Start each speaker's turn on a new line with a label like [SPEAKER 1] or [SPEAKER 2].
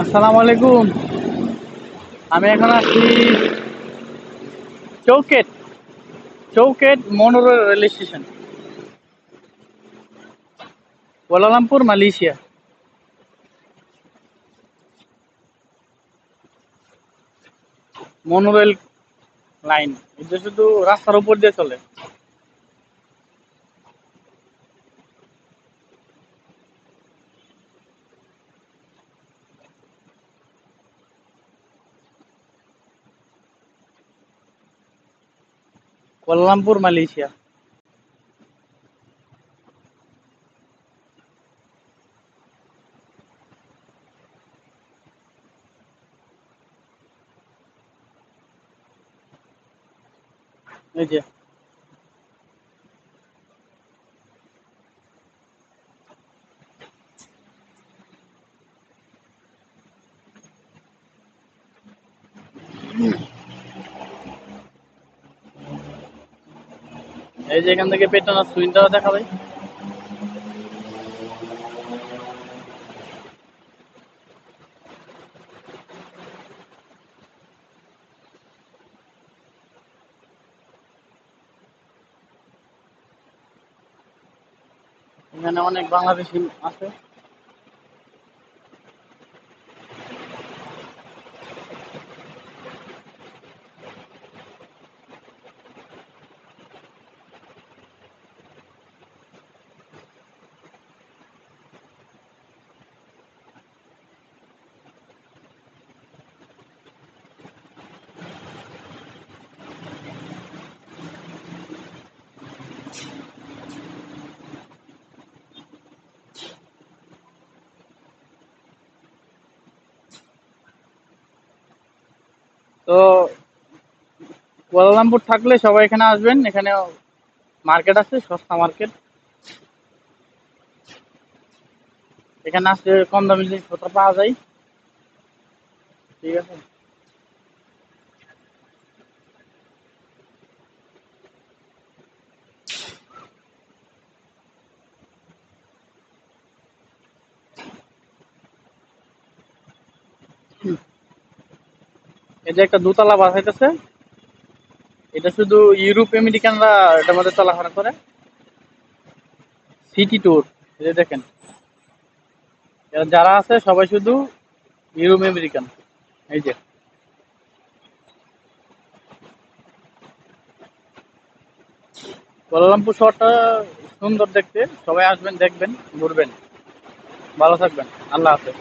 [SPEAKER 1] আসসালামু আলাইকুম। আমি এখন আছি Chow Kit Chow Kit monorail rail station. Kuala Lumpur, Malaysia. Monorail line, এটা শুধু রাস্তার উপর দিয়ে চলে। কোয়ালালামপুর মালয়েশিয়া এই যে এই যে এখান থেকে পেট্রোনার সুইনটাও দেখা ভাই এখানে অনেক বাংলাদেশি আছে। তো কুয়ালালামপুর থাকলে সবাই এখানে আসবেন। এখানে মার্কেট আছে, সস্তা মার্কেট। এখানে আসলে কম দামি জিনিসপত্র পাওয়া যায়। ঠিক আছে? এই যে একটা দোতলা বাস হইতেছে, এটা শুধু ইউরোপ আমেরিকানরা এটার মধ্যে চলাফেরা করে। সিটি ট্যুর, এই যে দেখেন। যারা আছে, সবাই শুধু ইউরোপ আমেরিকান। এই যে। কোয়ালালামপুর শহরটা সুন্দর দেখতে। সবাই আসবেন, দেখবেন, ঘুরবেন। ভালো থাকবেন। আল্লাহ হাফেজ।